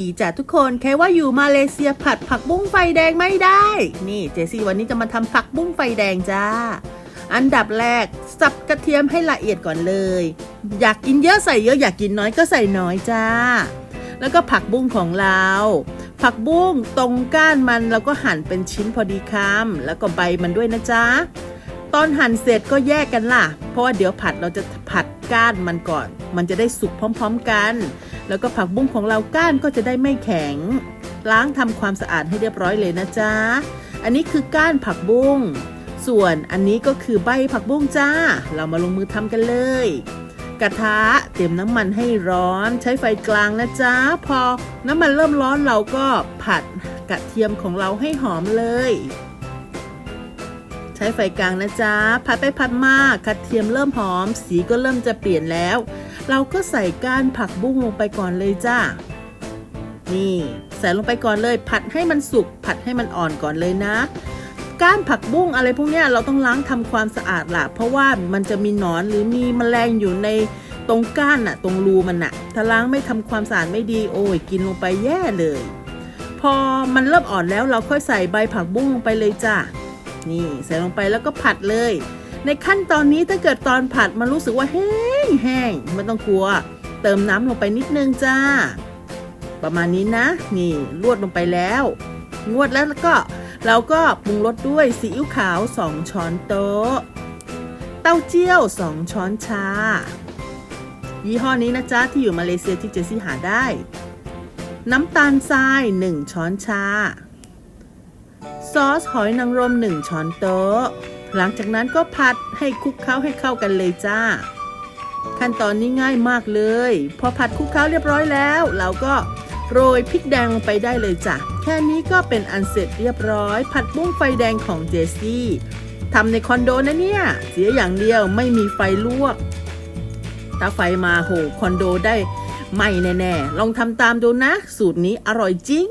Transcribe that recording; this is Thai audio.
ดีจ้ะทุกคน แค่ว่าอยู่มาเลเซียผัดผักบุ้งไฟแดงไม่ได้ นี่เจซี่วันนี้จะมาทำผักบุ้งไฟแดงจ้า อันดับแรก สับกระเทียมให้ละเอียดก่อนเลย อยากกินเยอะใส่เยอะอยากกินน้อยก็ใส่น้อยจ้า แล้วก็ผักบุ้งของเรา ผักบุ้งตรงก้านมันเราก็หั่นเป็นชิ้นพอดีคำแล้วก็ใบมันด้วยนะจ๊ะ ตอนหั่นเสร็จก็แยกกันล่ะ เพราะว่าเดี๋ยวผัดเราจะผัดก้านมันก่อน มันจะได้สุกพร้อม ๆกัน แล้วก็ผักบุ้งของเราก้านก็จะได้ไม่แข็ง ล้างทำความสะอาดให้เรียบร้อยเลยนะจ๊ะ อันนี้คือก้านผักบุ้ง ส่วนอันนี้ก็คือใบผักบุ้งจ้า เรามาลงมือทำกันเลย กระทะเตรียมน้ำมันให้ร้อน ใช้ไฟกลางนะจ๊ะ พอน้ำมันเริ่มร้อนเราก็ผัดกระเทียมของเราให้หอมเลย ช้ไฟกลางนะจ๊ะผัดไปผัดมากระเทียมเริ่มหอม สีก็เริ่มจะเปลี่ยนแล้ว เราก็ใส่ก้านผักบุ้งลงไปก่อนเลยจ้านี่ใส่ลงไปก่อนเลย ผัดให้มันสุก ผัดให้มันอ่อนก่อนเลยนะ ก้านผักบุ้งอะไรพวกนี้เราต้องล้างทำความสะอาดล่ะเพราะว่ามันจะมีหนอนหรือมีแมลงอยู่ในตรงก้านน่ะ ตรงรูมันน่ะ ถ้าล้างไม่ทำความสะอาดไม่ดีโอ้ยกินลงไปแย่เลย พอมันเริ่มอ่อนแล้วเราค่อยใส่ใบผักบุ้งลงไปเลยจ้ะ นี่ใส่ลงไปแล้วก็ผัดเลย ในขั้นตอนนี้ถ้าเกิดตอนผัดมันรู้สึกว่าแห้งแห้งไม่ต้องกลัว เติมน้ำลงไปนิดนึงจ้า ประมาณนี้นะ นี่ลวดลงไปแล้วงวดแล้วก็เราก็ปรุงรสด้วยซีอิ๊วขาว 2 ช้อนโต๊ะ เต้าเจี้ยว 2 ช้อนชา ยี่ห้อนี้นะจ๊ะ ที่อยู่มาเลเซียที่เจซี่หาได้ น้ำตาลทราย 1 ช้อนชา ซอสหอยนางรม1ช้อนโต๊ะ หลังจากนั้นก็ผัดให้คลุกเคล้าให้เข้ากันเลยจ้า ขั้นตอนนี้ง่ายมากเลย พอผัดคลุกเคล้าเรียบร้อยแล้ว เราก็โรยพริกแดงลงไปได้เลยจ้ะ แค่นี้ก็เป็นอันเสร็จเรียบร้อย ผัดบุ้งไฟแดงของเจสซี่ทำในคอนโดนะเนี่ย เสียอย่างเดียวไม่มีไฟลวก ถ้าไฟมาโหคอนโดได้ไหม่แน่ๆ ลองทำตามดูนะ สูตรนี้อร่อยจริง